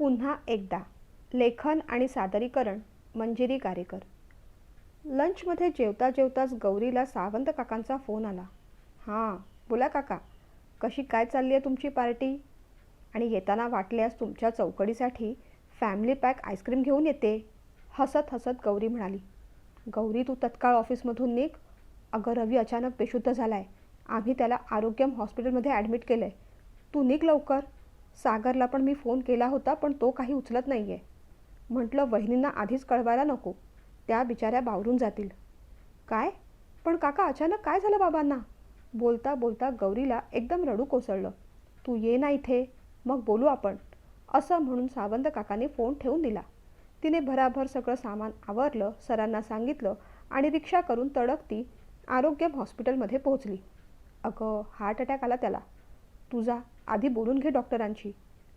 पुन्हा एकदा लेखन आणि सादरीकरण मंजिरी गारेकर लंचमध्ये जेवता जेवताच गौरीला सावंत काकांचा फोन आला. हां बोला काका कशी काय चालली आहे तुमची पार्टी? आणि येताना वाटल्यास तुमच्या चौकडीसाठी फॅमिली पॅक आईस्क्रीम घेऊन येते हसत हसत गौरी म्हणाली. गौरी तू तत्काळ ऑफिसमधून निघ. अगं रवी अचानक बेशुद्ध झाला आहे आम्ही त्याला आरोग्यम हॉस्पिटलमध्ये ॲडमिट केलं आहे तू निघ लवकर. सागरला पण मी फोन केला होता पण तो काही उचलत नाही आहे म्हटलं वहिनींना आधीच कळवायला नको. त्या बिचाऱ्या बावरून जातील. काय? पण काका अचानक काय झालं बाबांना? बोलता बोलता गौरीला एकदम रडू कोसळलं. तू ये ना इथे मग बोलू आपण असं म्हणून सावंत काकाने फोन ठेवून दिला. तिने भराभर सगळं सामान आवरलं सरांना सांगितलं आणि रिक्षा करून तडकती आरोग्यम हॉस्पिटलमध्ये पोहोचली. अगं हार्ट अटॅक आला त्याला. तुझा आधी बोलून घे डॉक्टरांशी.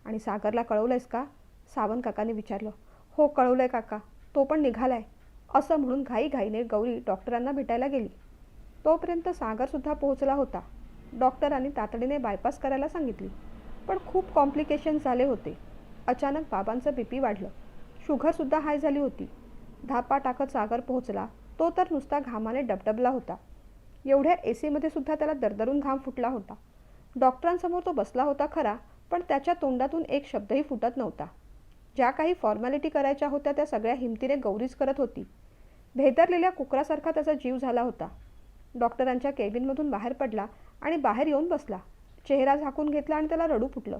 आणि सागरला कळवलं आहेस का? सावन काकाने विचारलं. हो कळवलं आहे काका. तो पण निघालाय. असं म्हणून घाईघाईने गौरी डॉक्टरांना भेटायला गेली. तोपर्यंत सागरसुद्धा पोहोचला होता. डॉक्टरांनी तातडीने बायपास करायला सांगितली. पण खूप कॉम्प्लिकेशन झाले होते. अचानक बाबांचं बी पी वाढलं. शुगरसुद्धा हाय झाली होती. धापा टाकत सागर पोहोचला. तो तर नुसता घामाने डबडबला होता. एवढ्या ए सीमध्ये सुद्धा त्याला दरदरून घाम फुटला होता. डॉक्टरांसमोर तो बसला होता खरा पण त्याच्या तोंडातून एक शब्दही फुटत नव्हता. ज्या काही फॉर्मॅलिटी करायच्या होत्या त्या सगळ्या हिमतीने गौरीच करत होती. भेदरलेल्या कुकरासारखा त्याचा जीव झाला होता. डॉक्टरांच्या केबिनमधून बाहेर पडला आणि बाहेर येऊन बसला. चेहरा झाकून घेतला आणि त्याला रडू फुटलं.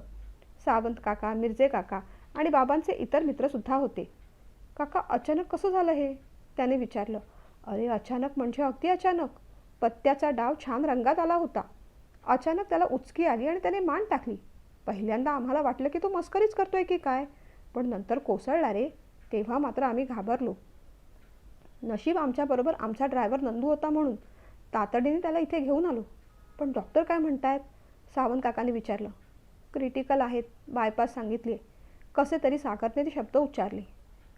सावंत काका मिरजे काका आणि बाबांचे इतर मित्रसुद्धा होते. काका अचानक कसं झालं हे? त्याने विचारलं. अरे अचानक म्हणजे अगदी अचानक. पत्त्याचा डाव छान रंगात आला होता. अचानक त्याला उचकी आली आणि त्याने मान टाकली. पहिल्यांदा आम्हाला वाटलं की तो मस्करीच करतोय की काय पण नंतर कोसळला रे. तेव्हा मात्र आम्ही घाबरलो. नशीब आमच्याबरोबर आमचा ड्रायव्हर नंदू होता म्हणून तातडीने त्याला इथे घेऊन आलो. पण डॉक्टर काय म्हणतायत? सावंत काकाने विचारलं. क्रिटिकल आहेत बायपास सांगितले. कसे तरी सागरने ते शब्द उच्चारले.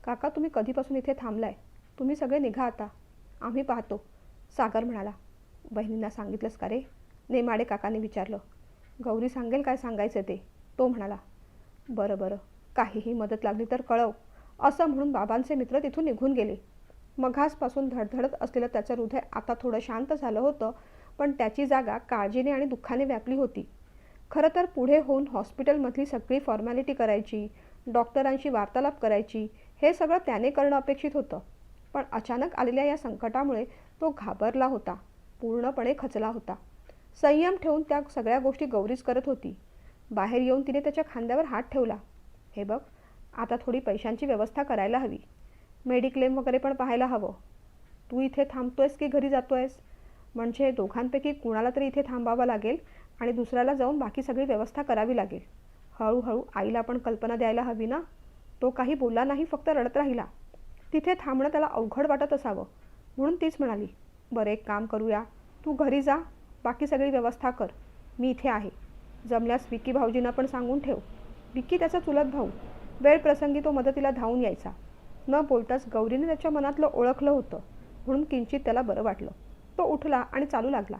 काका तुम्ही कधीपासून इथे थांबलाय? तुम्ही सगळे निघा आता. आम्ही पाहतो सागर म्हणाला. बहिणींना सांगितलंस का रे? नेमाडे काकाने विचारलं गौरी सांगेल काय सांगायचं ते? तो म्हणाला बरं बरं काहीही मदत लागली तर कळव. असं म्हणून बाबांचे मित्र तिथून निघून गेले. मघासपासून धडधडत असलेलं त्याचं हृदय आता थोडं शांत झालं होतं पण त्याची जागा काळजीने आणि दुःखाने व्यापली होती. खरं तर पुढे होऊन हॉस्पिटलमधली सगळी फॉर्मॅलिटी करायची डॉक्टरांशी वार्तालाप करायची हे सगळं त्याने करणं अपेक्षित होतं. पण अचानक आलेल्या या संकटामुळे तो घाबरला होता पूर्णपणे खचला होता. संयम ठेवून त्या सगळ्या गोष्टी गौरीच करत होती. बाहेर येऊन तिने त्याच्या खांद्यावर हात ठेवला. हे बघ आता थोडी पैशांची व्यवस्था करायला हवी. मेडिक्लेम वगैरे पण पाहायला हवं. तू इथे थांबतोयस की घरी जातोयस? म्हणजे दोघांपैकी कुणाला तरी इथे थांबावं लागेल आणि दुसऱ्याला जाऊन बाकी सगळी व्यवस्था करावी लागेल. हळूहळू आईला पण कल्पना द्यायला हवी ना? तो काही बोलला नाही फक्त रडत राहिला. तिथे थांबणं त्याला अवघड वाटत असावं. म्हणून तीच म्हणाली बरं एक काम करूया. तू घरी जा. बाकी सगळी व्यवस्था कर. मी इथे आहे. जमल्यास विकी भाऊजींना पण सांगून ठेव. विकी त्याचा चुलत भाऊ. वेळ प्रसंगी तो मदतीला धावून यायचा. न बोलताच गौरीने त्याच्या मनातलं ओळखलं होतं. म्हणून किंचित त्याला बरं वाटलं. तो उठला आणि चालू लागला.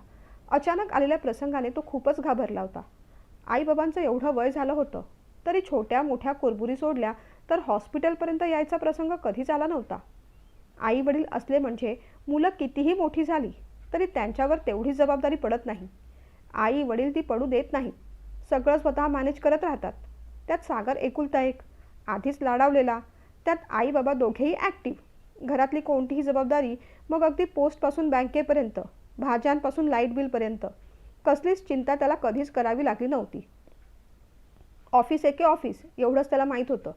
अचानक आलेल्या प्रसंगाने तो खूपच घाबरला होता. आईबाबांचं एवढं वय झालं होतं. तरी छोट्या मोठ्या कुरबुरी सोडल्या तर हॉस्पिटलपर्यंत यायचा प्रसंग कधीच आला नव्हता. आई वडील असले म्हणजे मुलं कितीही मोठी झाली. तरी त्यांच्यावर तेवढी जबाबदारी पडत नाही. आई वडील ती पडू देत नाही. सगळं स्वतः मॅनेज करत राहतात. त्यात सागर एकुलता एक. आधीच लाडावलेला. त्यात आई बाबा दोघेही ॲक्टिव्ह घरातली कोणतीही जबाबदारी मग अगदी पोस्टपासून बँकेपर्यंत भाज्यांपासून लाइट बिलपर्यंत कसलीच चिंता त्याला कधीच करावी लागली नव्हती. ऑफिस एके ऑफिस एवढंच त्याला माहीत होतं.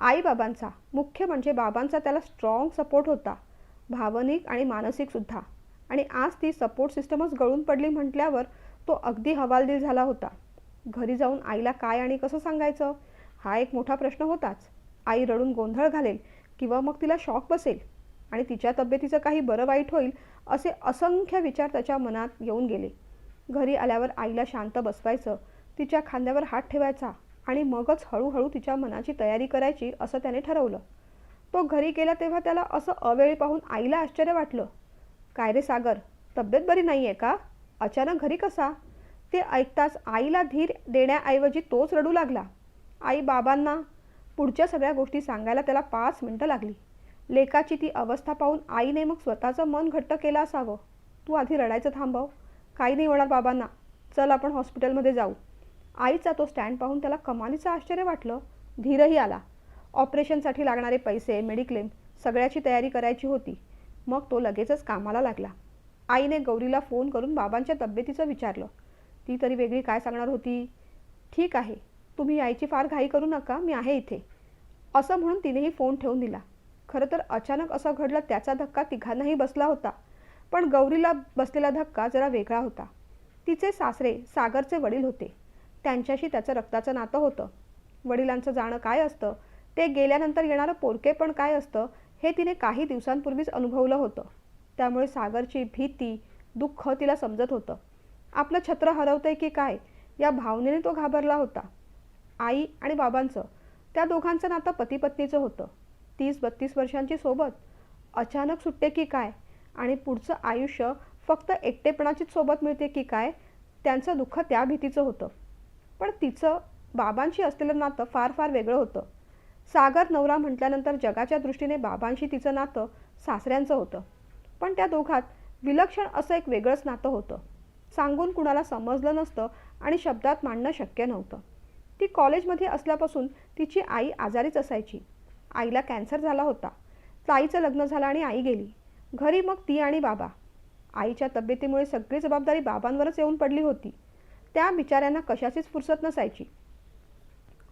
आईबाबांचा मुख्य म्हणजे बाबांचा त्याला स्ट्रॉंग सपोर्ट होता. भावनिक आणि मानसिकसुद्धा आणि आज ती सपोर्ट सिस्टमच गळून पडली म्हटल्यावर तो अगदी हवालदिल झाला होता. घरी जाऊन आईला काय आणि कसं सांगायचं? हा एक मोठा प्रश्न होताच. आई रडून गोंधळ घालेल किंवा मग तिला शॉक बसेल आणि तिच्या तब्येतीचं काही बरं वाईट होईल असे असंख्य विचार त्याच्या मनात येऊन गेले. घरी आल्यावर आईला शांत बसवायचं तिच्या खांद्यावर हात ठेवायचा आणि मगच हळूहळू तिच्या मनाची तयारी करायची असं त्याने ठरवलं. तो घरी गेला तेव्हा त्याला असं अवेळी पाहून आईला आश्चर्य वाटलं. काय रे सागर तब्येत बरी नाही आहे का? अचानक घरी कसा? ते ऐकताच आईला धीर देण्याऐवजी तोच रडू लागला. आई बाबांना पुढच्या सगळ्या गोष्टी सांगायला त्याला पाच मिनटं लागली. लेकाची ती अवस्था पाहून आईने मग स्वतःचं मन घट्ट केलं असावं. तू आधी रडायचं थांबव काही नाही होणार बाबांना. चल आपण हॉस्पिटलमध्ये जाऊ. आईचा तो स्टँड पाहून त्याला कमालीचं आश्चर्य वाटलं. धीरही आला. ऑपरेशनसाठी लागणारे पैसे मेडिक्लेम सगळ्याची तयारी करायची होती. मग तो लगेचच कामाला लागला. आईने गौरीला फोन करून बाबांच्या तब्येतीचं विचारलं. ती तरी वेगळी काय सांगणार होती? ठीक आहे. तुम्ही आईची फार घाई करू नका. मी आहे इथे. असं म्हणून तिनेही फोन ठेवून दिला. खरं तर अचानक असं घडलं त्याचा धक्का तिघांनाही बसला होता. पण गौरीला बसलेला धक्का जरा वेगळा होता. तिचे सासरे सागरचे वडील होते. त्यांच्याशी त्याचं रक्ताचं नातं होतं. वडिलांचं जाणं काय असतं? ते गेल्यानंतर येणारं पोरके पण काय असतं? हे तिने काही दिवसांपूर्वीच अनुभवलं होतं. त्यामुळे सागरची भीती दुःख तिला समजत होतं. आपलं छत्र हरवतंय की काय या भावनेने तो घाबरला होता. आई आणि बाबांचं त्या दोघांचं नातं पतीपत्नीचं होतं. तीस बत्तीस वर्षांची सोबत अचानक सुटते की काय आणि पुढचं आयुष्य फक्त एकटेपणाचीच सोबत मिळते की काय त्यांचं दुःख त्या भीतीचं होतं. पण तिचं बाबांशी असलेलं नातं फार फार वेगळं होतं. सागर नवरा म्हटल्यानंतर जगाच्या दृष्टीने बाबांशी तिचं नातं सासऱ्यांचं होतं. पण त्या दोघात विलक्षण असं एक वेगळंच नातं होतं. सांगून कुणाला समजलं नसतं आणि शब्दात मांडणं शक्य नव्हतं. ती कॉलेजमध्ये असल्यापासून तिची आई आजारीच असायची. आईला कॅन्सर झाला होता. ताईचं लग्न झालं आणि आई गेली. घरी मग ती आणि बाबा. आईच्या तब्येतीमुळे सगळी जबाबदारी बाबांवरच येऊन पडली होती. त्या बिचाऱ्यांना कशाचीच फुरसत नसायची.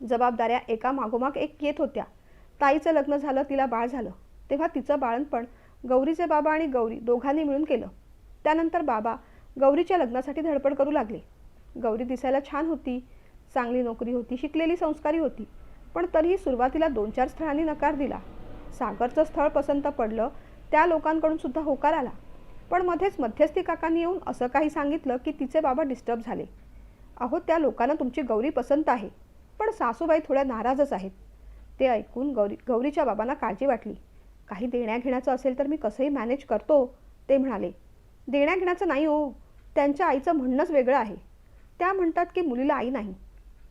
जबाबदाऱ्या एका मागोमाग एक येत होत्या. ताईचं लग्न झालं तिला बाळ झालं. तेव्हा तिचं बाळणपण गौरीचे बाबा आणि गौरी दोघांनी मिळून केलं. त्यानंतर बाबा गौरीच्या लग्नासाठी धडपड करू लागले. गौरी दिसायला छान होती चांगली नोकरी होती शिकलेली संस्कारी होती पण तरीही सुरुवातीला दोन चार स्थळांनी नकार दिला. सागरचं स्थळ पसंत पडलं त्या लोकांकडून सुद्धा होकार आला. पण मध्येच मध्यस्थी काकांनी येऊन असं काही सांगितलं की तिचे बाबा डिस्टर्ब झाले. अहो त्या लोकांना तुमची गौरी पसंत आहे. पण सासूबाई थोड्या नाराजच आहेत. ते ऐकून गौरी गौरीच्या बाबांना काळजी वाटली. काही देण्याघेण्याचं असेल तर मी कसंही मॅनेज करतो ते म्हणाले. देण्याघेण्याचं नाही हो. त्यांच्या आईचं म्हणणंच वेगळं आहे. त्या म्हणतात की मुलीला आई नाही.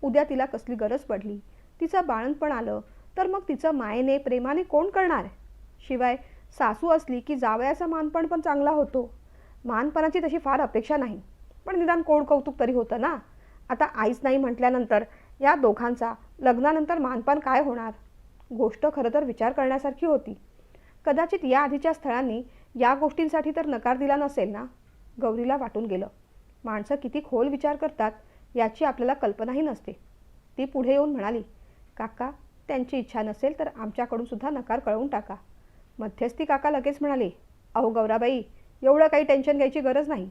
उद्या तिला कसली गरज पडली. तिचं बाळणपण आलं तर मग तिचं मायेने प्रेमाने कोण करणार? शिवाय सासू असली की जावयाचा मानपण पण चांगला होतो. मानपणाची तशी फार अपेक्षा नाही. पण निदान कोण कौतुक तरी होतं ना? आता आईच नाही म्हटल्यानंतर या दोघांचा लग्नानंतर मानपान काय होणार? गोष्ट खरं तर विचार करण्यासारखी होती. कदाचित या आधीच्या स्थळांनी या गोष्टींसाठी तर नकार दिला नसेल ना? गौरीला वाटून गेलं. माणसं किती खोल विचार करतात याची आपल्याला कल्पनाही नसते. ती पुढे येऊन म्हणाली काका त्यांची इच्छा नसेल तर आमच्याकडून सुद्धा नकार कळवून टाका. मध्यस्थी काका लगेच म्हणाले अहो गौराबाई एवढं काही टेन्शन घ्यायची गरज नाही.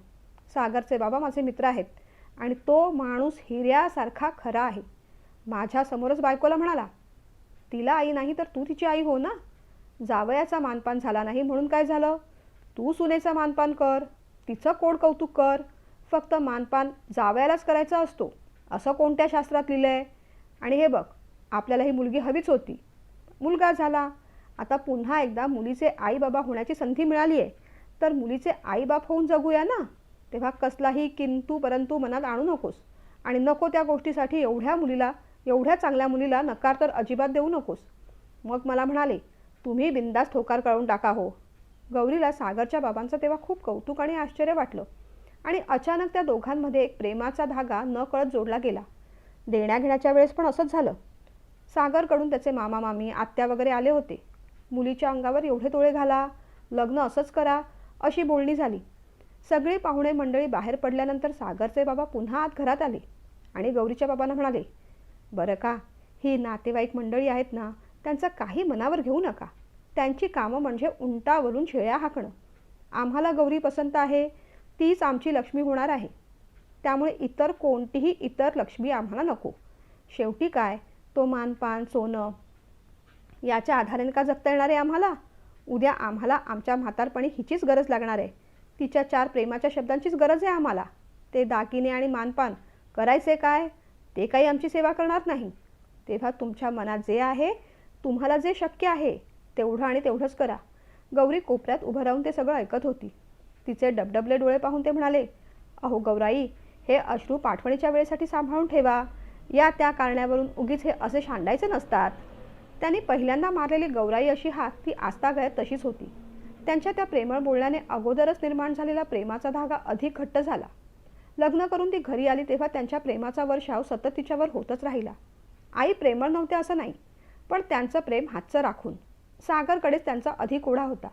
सागरचे बाबा माझे मित्र आहेत आणि तो माणूस हिऱ्यासारखा खरा आहे. माझ्यासमोरच बायकोला म्हणाला तिला आई नाही तर तू तिची आई हो ना? जावयाचा मानपान झाला नाही म्हणून काय झालं? तू सुनेचा मानपान कर तिचं कोड कौतुक कर फक्त मानपान जावयालाच करायचा असतो असं कोणत्या शास्त्रात लिहिलं आहे आणि हे बघ आपल्याला ही मुलगी हवीच होती. मुलगा झाला. आता पुन्हा एकदा मुलीचे आई बाबा होण्याची संधी मिळाली आहे तर मुलीचे आईबाप होऊन जगूया ना? तेव्हा कसलाही किंतू परंतु मनात आणू नकोस. आणि नको त्या गोष्टीसाठी एवढ्या मुलीला एवढ्या चांगल्या मुलीला नकार तर अजिबात देऊ नकोस. मग मला म्हणाले तुम्ही बिंदास ठोकार कळवून टाका हो. गौरीला सागरच्या बाबांचं तेव्हा खूप कौतुक आणि आश्चर्य वाटलं आणि अचानक त्या दोघांमध्ये एक प्रेमाचा धागा न कळत जोडला गेला. देण्याघेण्याच्या वेळेस पण असंच झालं. सागरकडून त्याचे मामा मामी आत्या वगैरे आले होते. मुलीच्या अंगावर एवढे तोळे घाला लग्न असंच करा अशी बोलणी झाली. सगळी पाहुणे मंडळी बाहेर पडल्यानंतर सागरचे बाबा पुन्हा आत घरात आले आणि गौरीच्या बाबांना म्हणाले बरं का? ही नातेवाईक मंडळी आहेत ना त्यांचं काही मनावर घेऊ नका. त्यांची कामं म्हणजे उंटावरून शेळ्या हाकणं. आम्हाला गौरी पसंत आहे तीच आमची लक्ष्मी होणार आहे. त्यामुळे इतर कोणतीही इतर लक्ष्मी आम्हाला नको. शेवटी काय? तो मानपान सोनं याच्या आधाराने का जगता येणार आहे आम्हाला? उद्या आम्हाला आमच्या म्हातारपणी हिचीच गरज लागणार आहे. तिच्या चार प्रेमाच्या शब्दांचीच गरज आहे आम्हाला. ते दागिने आणि मानपान करायचे काय? ते काही आमची सेवा करणार नाही. तेव्हा तुमच्या मनात जे आहे तुम्हाला जे शक्य आहे तेवढं आणि तेवढंच करा. गौरी कोपऱ्यात उभं राहून ते सगळं ऐकत होती. तिचे डबडबले डोळे पाहून ते म्हणाले अहो गौराई हे अश्रू पाठवणीच्या वेळेसाठी सांभाळून ठेवा. या त्या कारणावरून उगीच हे असे शांडायचे नसतात. त्यांनी पहिल्यांदा मारलेली गौराई अशी हात ती आस्तागळ्यात तशीच होती. त्यांच्या त्या प्रेमळ बोलण्याने अगोदरच निर्माण झालेला प्रेमाचा धागा अधिक घट्ट झाला. लग्न करून ती घरी आली तेव्हा त्यांच्या प्रेमाचा वर्षाव सतत तिच्यावर होतच राहिला. आई प्रेमळ नव्हते असं नाही पण त्यांचं प्रेम हातचं राखून. सागरकडेच त्यांचा अधिक ओढा होता.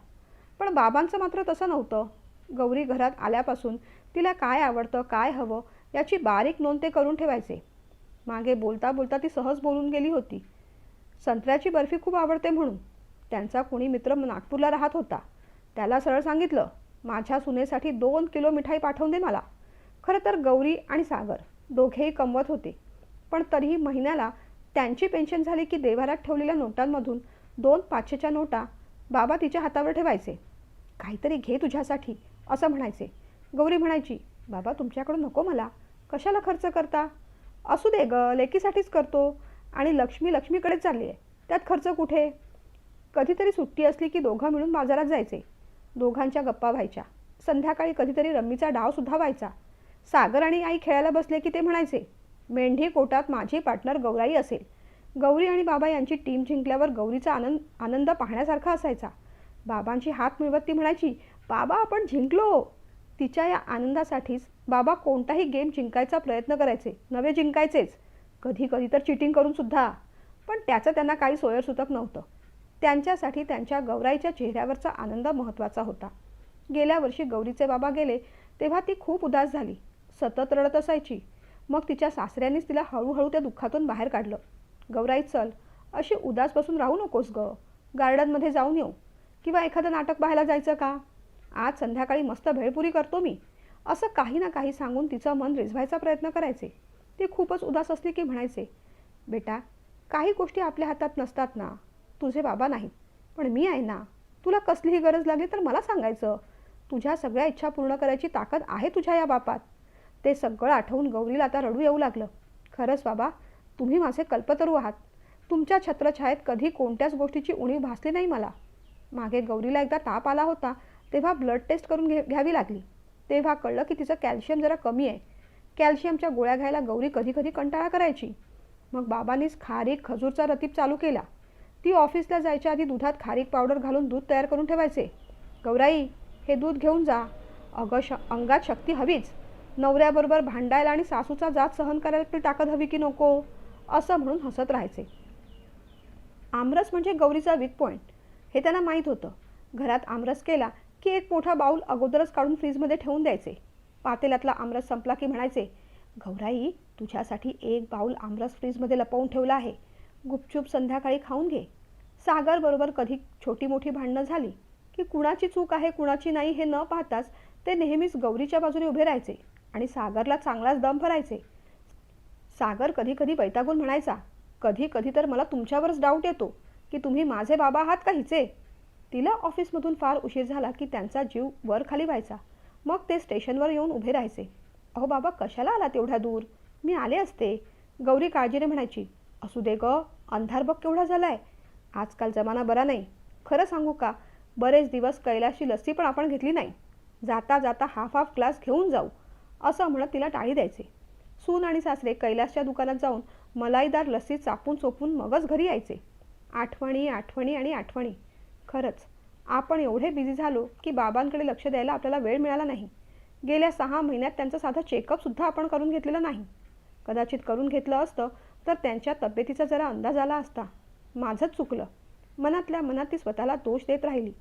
पण बाबांचं मात्र तसं नव्हतं. गौरी घरात आल्यापासून तिला काय आवडतं काय हवं याची बारीक नोंद ते करून ठेवायचे. मागे बोलता बोलता ती सहज बोलून गेली होती. संत्र्याची बर्फी खूप आवडते म्हणून. त्यांचा कोणी मित्र नागपूरला राहत होता. त्याला सरळ सांगितलं माझ्या सुनेसाठी दोन किलो मिठाई पाठवून दे मला. खरं तर गौरी आणि सागर दोघेही कमवत होते. पण तरीही महिन्याला त्यांची पेन्शन झाली की देवारात ठेवलेल्या नोटांमधून दोन पाचशेच्या नोटा बाबा तिच्या हातावर ठेवायचे. काहीतरी घे तुझ्यासाठी असं म्हणायचे. गौरी म्हणायची बाबा तुमच्याकडून नको मला. कशाला खर्च करता? असू दे ग लेकीसाठीच करतो आणि लक्ष्मी लक्ष्मीकडेच चालली आहे त्यात खर्च कुठे? कधीतरी सुट्टी असली की दोघं मिळून बाजारात जायचे. दोघांच्या गप्पा व्हायच्या. संध्याकाळी कधीतरी रम्मीचा डावसुद्धा व्हायचा. सागर आणि आई खेळायला बसले की ते म्हणायचे मेंढी कोटात माझी पार्टनर गौराई असेल. गौरी आणि बाबा यांची टीम जिंकल्यावर गौरीचा आनंद आनंद पाहण्यासारखा असायचा. बाबांची हात मिळवत ती म्हणायची बाबा आपण जिंकलो. तिच्या या आनंदासाठीच बाबा कोणताही गेम जिंकायचा प्रयत्न करायचे नवे जिंकायचेच. कधी कधी तर चिटिंग करून सुद्धा. पण त्याचं त्यांना काही सोयरसूतक नव्हतं. त्यांच्यासाठी त्यांच्या गौराईच्या चेहऱ्यावरचा आनंद महत्त्वाचा होता. गेल्या वर्षी गौरीचे बाबा गेले तेव्हा ती खूप उदास झाली. सतत रडत असायची. मग तिच्या सासऱ्यांनीच तिला हळूहळू त्या दुःखातून बाहेर काढलं. गौराई चल. अशी उदास बसून राहू नकोस ग. गार्डनमध्ये जाऊन येऊ. किंवा एखादं नाटक पाहायला जायचं का? आज संध्याकाळी मस्त भेळपुरी करतो मी. असं काही ना काही सांगून तिचं मन रिझवायचा प्रयत्न करायचे. ती खूपच उदास असली की म्हणायचे बेटा काही गोष्टी आपल्या हातात नसतात ना. तुझे बाबा नाहीत. पण मी आहे ना. तुला कसलीही गरज लागली तर मला सांगायचं. तुझ्या सगळ्या इच्छा पूर्ण करायची ताकद आहे तुझ्या या बापात. ते सगळं आठवून गौरीला आता रडू येऊ लागलं. खरंच बाबा तुम्ही माझे कल्पतरू आहात. तुमच्या छत्रछायेत कधी कोणत्याच गोष्टीची उणीव भासली नाही मला. मागे गौरीला एकदा ताप आला होता तेव्हा ब्लड टेस्ट करून घे घ्यावी लागली. तेव्हा कळलं की तिचं कॅल्शियम जरा कमी आहे. कॅल्शियमच्या गोळ्या घ्यायला गौरी कधी कधी कंटाळा करायची. मग बाबांनीच खारीक खजूरचा रतीब चालू केला. ती ऑफिसला जायच्या आधी दुधात खारीक पावडर घालून दूध तयार करून ठेवायचे. गौराई हे दूध घेऊन जा. अगं श अंगात शक्ती हवीच. नवऱ्याबरोबर भांडायला आणि सासूचा जात सहन करायला तरी ताकद हवी की नको असं म्हणून हसत राहायचे. आमरस म्हणजे गौरीचा वीक पॉईंट हे त्यांना माहीत होतं. घरात आमरस केला की एक मोठा बाऊल अगोदरच काढून फ्रीजमध्ये ठेवून द्यायचे. पातेल्यातला आमरस संपला की म्हणायचे गौराई तुझ्यासाठी एक बाऊल आमरस फ्रीजमध्ये लपवून ठेवला आहे. गुपचूप संध्याकाळी खाऊन घे. सागरबरोबर कधी छोटी मोठी भांडणं झाली की कुणाची चूक आहे कुणाची नाही हे न पाहताच ते नेहमीच गौरीच्या बाजूने उभे राहायचे. आणि सागरला चांगलाच दम भरायचे. सागर कधी कधी वैतागून म्हणायचा कधी कधी तर मला तुमच्यावरच डाऊट येतो की तुम्ही माझे बाबा आहात का हिचे? तिला ऑफिसमधून फार उशीर झाला की त्यांचा जीव वर खाली व्हायचा. मग ते स्टेशनवर येऊन उभे राहायचे. अहो बाबा कशाला आला तेवढ्या दूर? मी आले असते. गौरी काळजीने म्हणायची असू दे ग अंधार बघ केवढा झाला आहे आजकाल जमाना बरा नाही. खरं सांगू का बरेच दिवस कैलाशी लस्सी पण आपण घेतली नाही. जाता जाता हाफ हाफ ग्लास घेऊन जाऊ. असं म्हणत तिला टाळी द्यायचे. सून आणि सासरे कैलासच्या दुकानात जाऊन मलाईदार लस्सी चापून चोपून मगच घरी यायचे. आठवणी आठवणी आणि आठवणी. खरंच आपण एवढे बिझी झालो की बाबांकडे लक्ष द्यायला आपल्याला वेळ मिळाला नाही. गेल्या सहा महिन्यात त्यांचं साधं चेकअपसुद्धा आपण करून घेतलेलं नाही. कदाचित करून घेतलं असतं तर त्यांच्या तब्येतीचा जरा अंदाज आला असता. माझंच चुकलं. मनातल्या मनात ती स्वतःला दोष देत राहिली.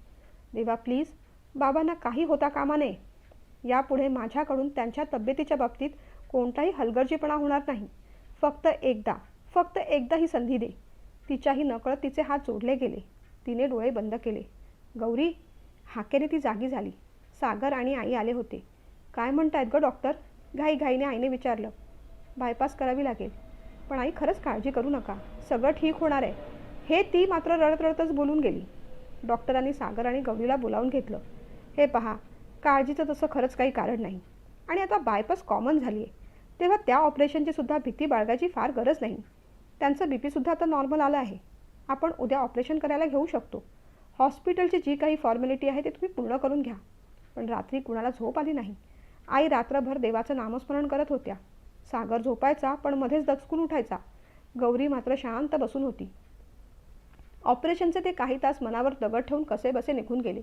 देवा प्लीज बाबांना काही होता कामा नये. यापुढे माझ्याकडून त्यांच्या तब्येतीच्या बाबतीत कोणताही हलगर्जीपणा होणार नाही. फक्त एकदा फक्त एकदा ही संधी दे. तिच्याही नकळत तिचे हात जोडले गेले. तिने डोळे बंद केले. गौरी हाकेने ती जागी झाली. सागर आणि आई आले होते. काय म्हणतायत गं डॉक्टर? घाईघाईने आईने विचारलं. बायपास करावी लागेल. पण आई खरंच काळजी करू नका. सगळं ठीक होणार आहे. हे ती मात्र रडत रडतच बोलून गेली. डॉक्टरांनी सागर आणि गौरीला बोलावून घेतलं. हे पहा काळजीचं तसं खरंच काही कारण नाही. आणि आता बायपास कॉमन झाली आहे तेव्हा त्या ऑपरेशनची सुद्धा भीती बाळगायची फार गरज नाही. त्यांचं बी पीसुद्धा आता नॉर्मल आलं आहे. आपण उद्या ऑपरेशन करायला घेऊ शकतो. हॉस्पिटलची जी काही फॉर्मॅलिटी आहे ते तुम्ही पूर्ण करून घ्या. पण रात्री कुणाला झोप आली नाही. आई रात्रभर देवाचं नामस्मरण करत होत्या. सागर झोपायचा पण मध्येच दचकून उठायचा. गौरी मात्र शांत बसून होती. ऑपरेशनचे ते काही तास मनावर दगड ठेवून कसे बसे निघून गेले.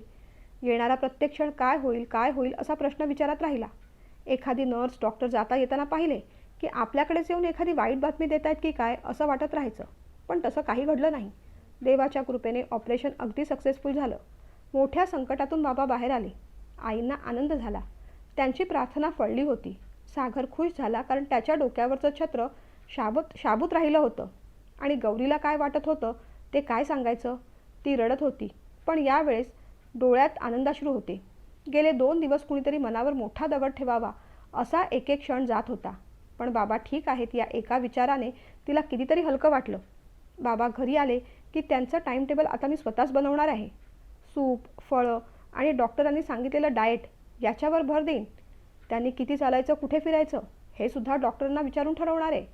येणारा प्रत्येक क्षण काय होईल काय होईल असा प्रश्न विचारात राहिला. एखादी नर्स डॉक्टर जाता येताना पाहिले की आपल्याकडेच येऊन एखादी वाईट बातमी देत आहेत की काय असं वाटत राहायचं. पण तसं काही घडलं नाही. देवाच्या कृपेने ऑपरेशन अगदी सक्सेसफुल झालं. मोठ्या संकटातून बाबा बाहेर आले. आईंना आनंद झाला. त्यांची प्रार्थना फळली होती. सागर खुश झाला कारण त्याच्या डोक्यावरचं छत्र शाबत शाबूत राहिलं होतं. आणि गौरीला काय वाटत होतं ते काय सांगायचं? ती रडत होती. पण यावेळेस डोळ्यात आनंदाश्रू होते. गेले दोन दिवस कुणीतरी मनावर मोठा दगड ठेवावा असा एक एक क्षण जात होता. पण बाबा ठीक आहेत या एका विचाराने तिला कितीतरी हलकं वाटलं. बाबा घरी आले की त्यांचं टाईमटेबल आता मी स्वतःच बनवणार आहे. सूप फळं आणि डॉक्टरांनी सांगितलेलं डाएट याच्यावर भर देईन. त्यांनी किती चालायचं कुठे फिरायचं हे सुद्धा डॉक्टरांना विचारून ठरवणार आहे.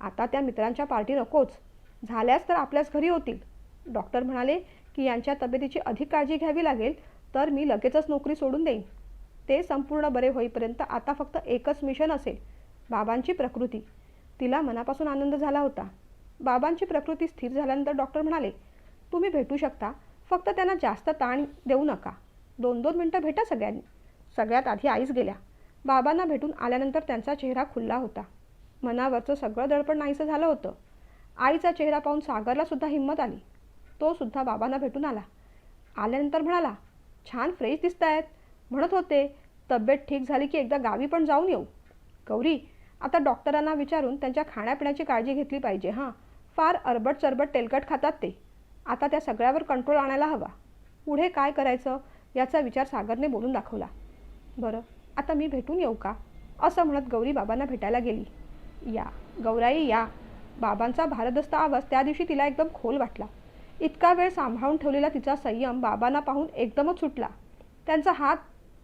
आता त्या मित्रांच्या पार्टी नकोच. झाल्यास तर आपल्याच घरी होतील. डॉक्टर म्हणाले की यांच्या तब्येतीची अधिक काळजी घ्यावी लागेल तर मी लगेचच नोकरी सोडून देईन. ते संपूर्ण बरे होईपर्यंत आता फक्त एकच मिशन असेल बाबांची प्रकृती. तिला मनापासून आनंद झाला होता. बाबांची प्रकृती स्थिर झाल्यानंतर डॉक्टर म्हणाले तुम्ही भेटू शकता फक्त त्यांना जास्त ताण देऊ नका. दोन दोन मिनटं भेटा सगळ्यांनी. सगळ्यात आधी आईच गेल्या. बाबांना भेटून आल्यानंतर त्यांचा चेहरा खुल्ला होता. मनावरचं सगळं दडपण नाहीसं झालं होतं. आईचा चेहरा पाहून सागरला सुद्धा हिंमत आली. तो सुद्धा बाबांना भेटून आला. आल्यानंतर म्हणाला छान फ्रेश दिसत आहेत म्हणत होते तब्येत ठीक झाली की एकदा गावी पण जाऊन येऊ. गौरी आता डॉक्टरांना विचारून त्यांच्या खाण्यापिण्याची काळजी घेतली पाहिजे हां. फार अरबट चरबट तेलकट खातात ते. आता त्या सगळ्यावर कंट्रोल आणायला हवा. पुढे काय करायचं? याचा विचार सागरने बोलून दाखवला. बरं आता मी भेटून येऊ का? असं म्हणत गौरी बाबांना भेटायला गेली. या गौराई या. बाबांचा भारदस्त आवाज त्या दिवशी तिला एकदम खोल वाटला. इतका वेळ सांभाळून ठेवलेला तिचा संयम बाबांना पाहून एकदमच सुटला. त्यांचा हात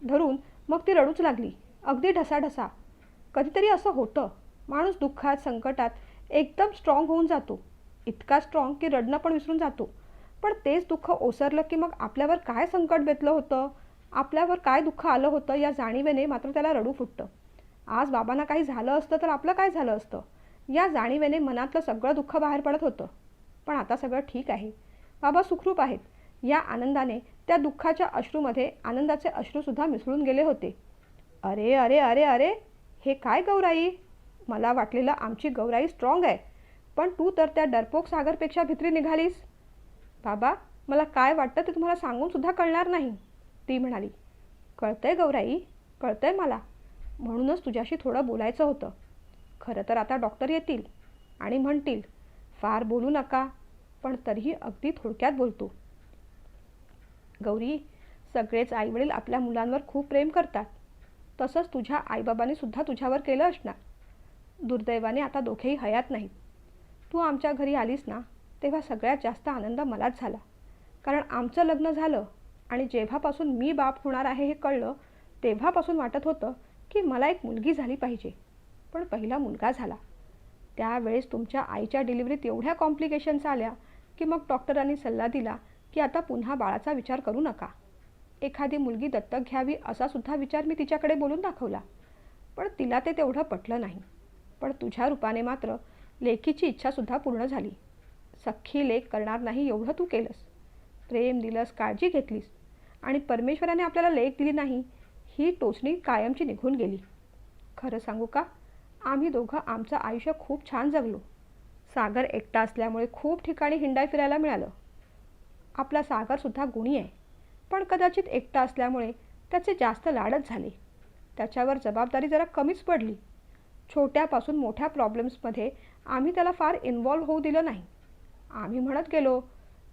धरून मग ती रडूच लागली. अगदी ढसाढसा. कधीतरी असं होतं. माणूस दुःखात संकटात एकदम स्ट्रॉंग होऊन जातो. इतका स्ट्रॉंग की रडणं पण विसरून जातो. पण तेच दुःख ओसरलं की मग आपल्यावर काय संकट बेतलं होतं? आपल्यावर काय दुःख आलं होतं? या जाणीवेने मात्र त्याला रडू फुटतं. आज बाबांना काही झालं असतं तर आपलं काय झालं असतं? या जाणीवेने मनातलं सगळं दुःख बाहेर पडत होतं. पण आता सगळं ठीक आहे. बाबा सुखरूप आहेत. या आनंदाने त्या दुःखाच्या अश्रूमध्ये आनंदाचे अश्रूसुद्धा मिसळून गेले होते. अरे अरे अरे अरे हे काय गौराई? मला वाटलेलं आमची गौराई स्ट्रॉंग आहे. पण तू तर त्या डरपोक सागरपेक्षा भित्री निघालीस. बाबा मला काय वाटतं ते तुम्हाला सांगूनसुद्धा कळणार नाही. ती म्हणाली कळतंय गौराई कळतंय मला. म्हणूनच तुझ्याशी थोडं बोलायचं होतं. खरं तर आता डॉक्टर येतील आणि म्हणतील फार बोलू नका पण तरीही अगदी थोडक्यात बोलतो. गौरी सगळेच आईवडील आपल्या मुलांवर खूप प्रेम करतात. तसंच तुझ्या आईबाबांनी सुद्धा तुझ्यावर केलं असणार. दुर्दैवाने आता दोघेही हयात नाहीत. तू आमच्या घरी आलीस ना तेव्हा सगळ्यात जास्त आनंद मलाच झाला. कारण आमचं लग्न झालं आणि जेव्हापासून मी बाप होणार आहे हे कळलं तेव्हापासून वाटत होतं की मला एक मुलगी झाली पाहिजे. पण पहिला मुलगा झाला. त्यावेळेस तुमच्या आईच्या डिलिव्हरीत एवढ्या कॉम्प्लिकेशन्स आल्या की मग डॉक्टरांनी सल्ला दिला की आता पुन्हा बाळाचा विचार करू नका. एखादी मुलगी दत्तक घ्यावी असा सुद्धा विचार मी तिच्याकडे बोलून दाखवला. पण तिला ते तेवढं पटलं नाही. पण तुझ्या रूपाने मात्र लेखीची इच्छासुद्धा पूर्ण झाली. सख्खी लेख करणार नाही एवढं तू केलंस. प्रेम दिलंस काळजी घेतलीस आणि परमेश्वराने आपल्याला लेख दिली नाही ही टोचणी कायमची निघून गेली. खरं सांगू का? आम्ही दोघं आमचं आयुष्य खूप छान जगलो. सागर एकटा असल्यामुळे खूप ठिकाणी हिंडाय फिरायला मिळालं. आपला सागरसुद्धा गुणी आहे. पण कदाचित एकटा असल्यामुळे त्याचे जास्त लाडच झाले. त्याच्यावर जबाबदारी जरा कमीच पडली. छोट्यापासून मोठ्या प्रॉब्लेम्समध्ये आम्ही त्याला फार इन्वॉल्व्ह होऊ दिलं नाही. आम्ही म्हणत गेलो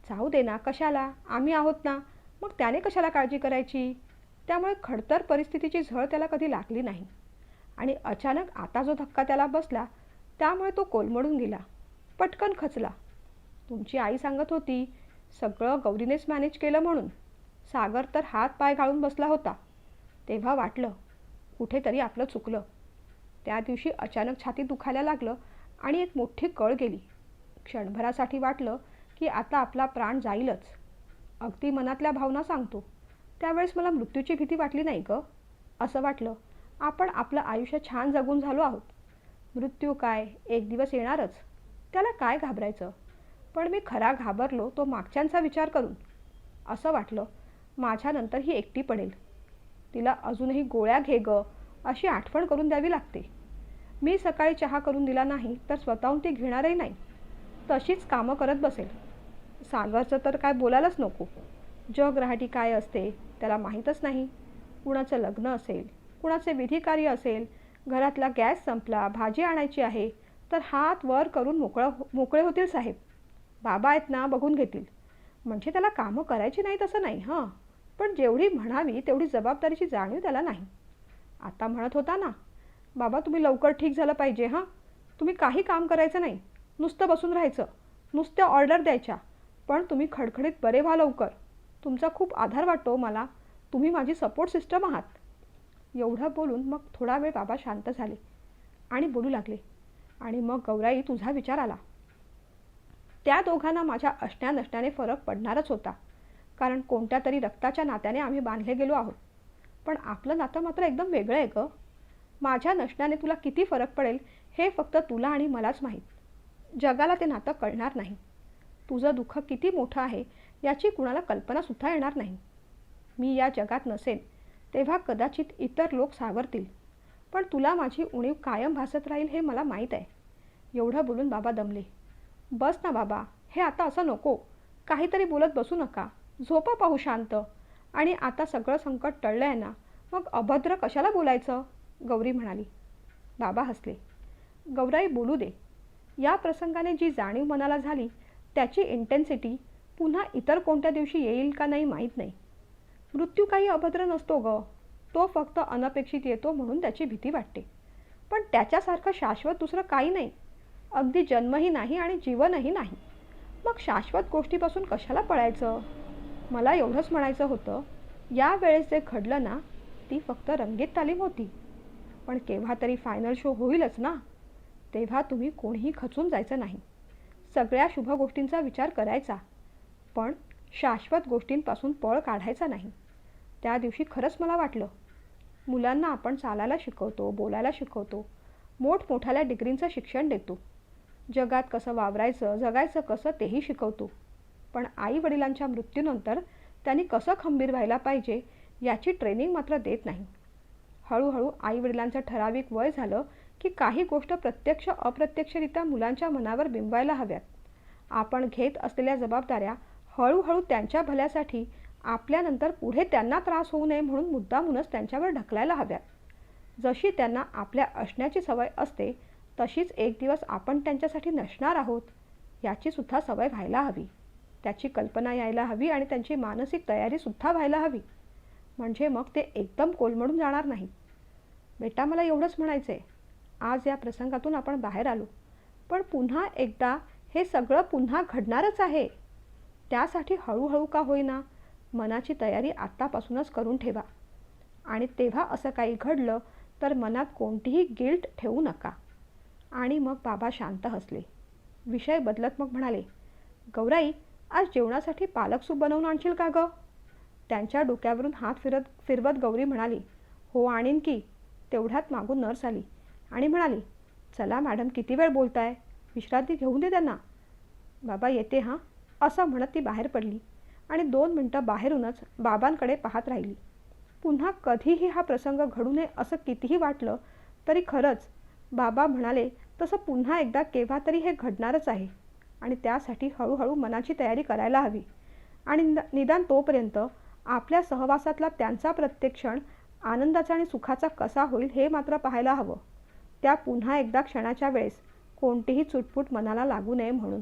जाऊ दे ना कशाला? आम्ही आहोत ना. मग त्याने कशाला काळजी करायची? त्यामुळे खडतर परिस्थितीची झळ त्याला कधी लागली नाही. आणि अचानक आता जो धक्का त्याला बसला त्यामुळे तो कोलमडून गेला. पटकन खचला. तुमची आई सांगत होती सगळं गौरीनेच मॅनेज केलं म्हणून. सागर तर हात पाय घालून बसला होता. तेव्हा वाटलं कुठेतरी आपलं चुकलं. त्या दिवशी अचानक छाती दुखायला लागलं आणि एक मोठी कळ गेली. क्षणभरासाठी वाटलं की आता आपला प्राण जाईलच. अगदी मनातल्या भावना सांगतो. त्यावेळेस मला मृत्यूची भीती वाटली नाही गं. असं वाटलं. आपण आपलं आयुष्य छान जगून झालो आहोत. मृत्यू काय? एक दिवस येणारच. त्याला काय घाबरायचं? पण मी खरा घाबरलो तो मागच्यांचा विचार करून. असं वाटलं माझ्यानंतर ही एकटी पडेल. तिला अजूनही गोळ्या घे ग अशी आठवण करून द्यावी लागते. मी सकाळी चहा करून दिला नाही तर स्वतःहून ती घेणारही नाही. तशीच कामं करत बसेल. सागरचं तर काय बोलायलाच नको. जग रहाटी काय असते त्याला माहीतच नाही. कुणाचं लग्न असेल कुणाचे विधी कार्य असेल घरातला गॅस संपला भाजी आणायची आहे तर हात वर करून मोकळं हो, मोकळे होतील साहेब. बाबा आहेत ना बघून घेतील. म्हणजे त्याला कामं करायची नाही तसं नाही हां. पण जेवढी म्हणावी तेवढी जबाबदारीची जाणीव त्याला नाही. आता म्हणत होता ना बाबा तुम्ही लवकर ठीक झालं पाहिजे हां. तुम्ही काही काम करायचं नाही. नुसतं बसून राहायचं. नुसत्या ऑर्डर द्यायच्या. पण तुम्ही खडखडीत बरे व्हा लवकर. तुमचा खूप आधार वाटतो मला. तुम्ही माझी सपोर्ट सिस्टम आहात. एवढं बोलून मग थोडा वेळ बाबा शांत झाले आणि बोलू लागले. आणि मग गौराई तुझा विचार आला. त्या दोघांना माझ्या असण्या नसण्याने फरक पडणारच होता. कारण कोणत्या तरी रक्ताच्या नात्याने आम्ही बांधले गेलो आहोत. पण आपलं नातं मात्र एकदम वेगळं आहे गं. माझ्या नसण्याने तुला किती फरक पडेल हे फक्त तुला आणि मलाच माहीत. जगाला ते नातं कळणार नाही. तुझं दुःख किती मोठं आहे याची कुणाला कल्पनासुद्धा येणार नाही. मी या जगात नसेन. तेव्हा कदाचित इतर लोक सावरतील. पण तुला माझी उणीव कायम भासत राहील हे मला माहीत आहे. एवढं बोलून बाबा दमले. बस ना बाबा हे आता असं नको. काहीतरी बोलत बसू नका. झोपा पाहू शांत. आणि आता सगळं संकट टळलं आहे ना मग अभद्र कशाला बोलायचं? गौरी म्हणाली. बाबा हसले. गौराई बोलू दे. या प्रसंगाने जी जाणीव मनाला झाली त्याची इंटेन्सिटी पुन्हा इतर कोणत्या दिवशी येईल का नाही माहीत नाही. मृत्यू काही अभद्र नसतो ग. तो फक्त अनपेक्षित येतो म्हणून त्याची भीती वाटते. पण त्याच्यासारखं शाश्वत दुसरं काही नाही. अगदी जन्मही नाही आणि जीवनही नाही. मग शाश्वत गोष्टीपासून कशाला पळायचं? मला एवढंच म्हणायचं होतं. या वेळेस जे घडलं ना ती फक्त रंगीत तालीम होती. पण केव्हा तरी फायनल शो होईलच ना? तेव्हा तुम्ही कोणीही खचून जायचं नाही. सगळ्या शुभ गोष्टींचा विचार करायचा. पण शाश्वत गोष्टींपासून पळ काढायचा नाही. त्या दिवशी खरंच मला वाटलं. मुलांना आपण चालायला शिकवतो बोलायला शिकवतो. मोठमोठ्याल्या डिग्रींचं शिक्षण देतो. जगात कसं वावरायचं जगायचं कसं तेही शिकवतो. पण आई वडिलांच्या मृत्यूनंतर त्यांनी कसं खंबीर व्हायला पाहिजे याची ट्रेनिंग मात्र देत नाही. हळूहळू आई वडिलांचं ठराविक वय झालं की काही गोष्ट प्रत्यक्ष अप्रत्यक्षरित्या मुलांच्या मनावर बिंबवायला हव्यात. आपण घेत असलेल्या जबाबदाऱ्या हळूहळू त्यांच्या भल्यासाठी आपल्यानंतर पुढे त्यांना त्रास होऊ नये म्हणून मुद्दामूनच त्यांच्यावर ढकलायला हव्यात. जशी त्यांना आपल्या असण्याची सवय असते तशीच एक दिवस आपण त्यांच्यासाठी नसणार आहोत याची सुद्धा सवय व्हायला हवी. त्याची कल्पना यायला हवी आणि त्यांची मानसिक तयारीसुद्धा व्हायला हवी. म्हणजे मग ते एकदम कोलमडून जाणार नाही. बेटा मला एवढंच म्हणायचं आहे आज या प्रसंगातून आपण बाहेर आलो. पण पुन्हा एकदा हे सगळं पुन्हा घडणारच आहे. त्यासाठी हळूहळू का होईना मनाची तयारी आत्तापासूनच करून ठेवा. आणि तेव्हा असं काही घडलं तर मनात कोणतीही गिल्ट ठेवू नका. आणि मग बाबा शांत हसले. विषय बदलत मग म्हणाले गौराई आज जेवणासाठी पालक सूप बनवून आणशील का गं? त्यांच्या डोक्यावरून हात फिरत फिरवत गौरी म्हणाली हो आणीन की. तेवढ्यात मागून नर्स आली आणि म्हणाली चला मॅडम किती वेळ बोलताय? विश्रांती घेऊन दे त्यांना. बाबा येते हां. असं म्हणत ती बाहेर पडली. आणि दोन मिनटं बाहेरूनच बाबांकडे पाहत राहिली. पुन्हा कधीही हा प्रसंग घडू नये असं कितीही वाटलं तरी खरंच बाबा म्हणाले तसं पुन्हा एकदा केव्हा तरी हे घडणारच आहे आणि त्यासाठी हळूहळू मनाची तयारी करायला हवी. आणि निदान तोपर्यंत आपल्या सहवासातला त्यांचा प्रत्येक क्षण आनंदाचा आणि सुखाचा कसा होईल हे मात्र पाहायला हवं. त्या पुन्हा एकदा क्षणाच्या वेळेस कोणतीही चुटपुट मनाला लागू नये म्हणून.